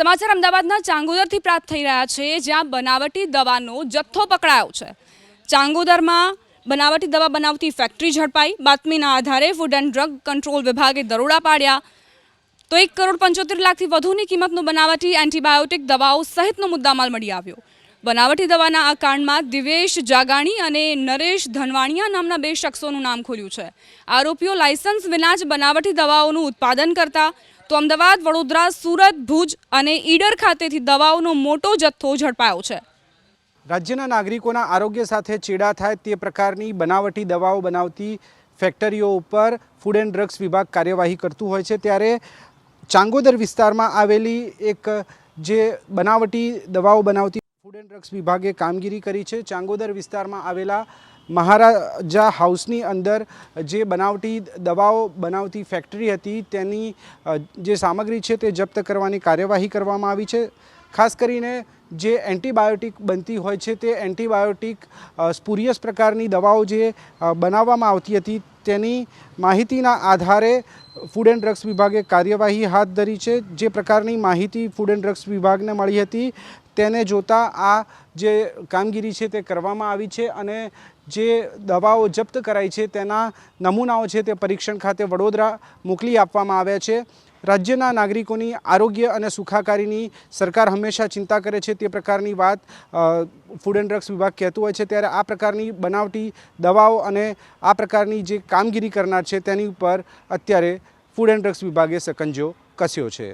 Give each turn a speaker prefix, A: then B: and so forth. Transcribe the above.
A: સમાચાર અમદાવાદના ચાંગોદરથી પ્રાપ્ત થઈ રહ્યા છે, જ્યાં બનાવટી દવાનો જથ્થો પકડાયો છે. ચાંગોદરમાં બનાવટી દવા બનાવતી ફેક્ટરી ઝડપાઈ. બાતમીના આધારે ફૂડ એન્ડ ડ્રગ કંટ્રોલ વિભાગે દરોડા પાડ્યા. તો એક કરોડ પંચોતેર લાખથી વધુની કિંમતનો બનાવટી એન્ટીબાયોટિક દવાઓ સહિતનો મુદ્દામાલ મળી આવ્યો. બનાવટી દવાના આ કાંડમાં દિવેશ જાગાણી અને નરેશ ધનવાણિયા નામના બે શખ્સોનું નામ ખોલ્યું છે. આરોપીઓ લાયસન્સ વિના જ બનાવટી દવાઓનું ઉત્પાદન કરતા તો અમદાવાદ, વડોદરા, સુરત, ભુજ અને ઈડર ખાતેથી દવાઓનો મોટો જથ્થો ઝડપાયો છે.
B: રાજ્યના નાગરિકોના આરોગ્ય સાથે ચેડા થાય તે પ્રકારની બનાવટી દવાઓ બનાવતી ફેક્ટરીઓ ઉપર ફૂડ એન્ડ ડ્રગ્સ વિભાગ કાર્યવાહી કરતું હોય છે. ત્યારે ચાંગોદર વિસ્તારમાં આવેલી એક જે બનાવટી દવાઓ બનાવતી એન્ડ ડ્રગ્સ વિભાગે કામગીરી કરી છે. ચાંગોદર વિસ્તારમાં આવેલા મહારાજા હાઉસની અંદર જે બનાવટી દવાઓ બનાવતી ફેક્ટરી હતી, તેની જે સામગ્રી છે તે જપ્ત કરવાની કાર્યવાહી કરવામાં આવી છે. ખાસ કરીને જે એન્ટીબાયોટિક બનતી હોય છે તે એન્ટીબાયોટિક સ્પુરિયસ પ્રકારની દવાઓ જે બનાવવામાં આવતી હતી તેની માહિતીના આધારે ફૂડ એન્ડ ડ્રગ્સ વિભાગે કાર્યવાહી હાથ ધરી છે. જે પ્રકારની માહિતી ફૂડ એન્ડ ડ્રગ્સ વિભાગને મળી હતી, તેને જોતા આ જે કામગીરી છે તે કરવામાં આવી છે અને જે દવાઓ જપ્ત કરાઈ છે તેના નમૂનાઓ છે તે પરીક્ષણ ખાતે વડોદરા મોકલી આપવામાં આવ્યા છે. રાજ્યના નાગરિકોની આરોગ્ય અને સુખાકારીની સરકાર હંમેશા ચિંતા કરે છે તે પ્રકારની વાત ફૂડ એન્ડ ડ્રગ્સ વિભાગ કહેતું હોય છે. ત્યારે આ પ્રકારની બનાવટી દવાઓ અને આ પ્રકારની જે કામગીરી કરનાર છે તેની ઉપર અત્યારે ફૂડ એન્ડ ડ્રગ્સ વિભાગે સકંજો કસ્યો છે.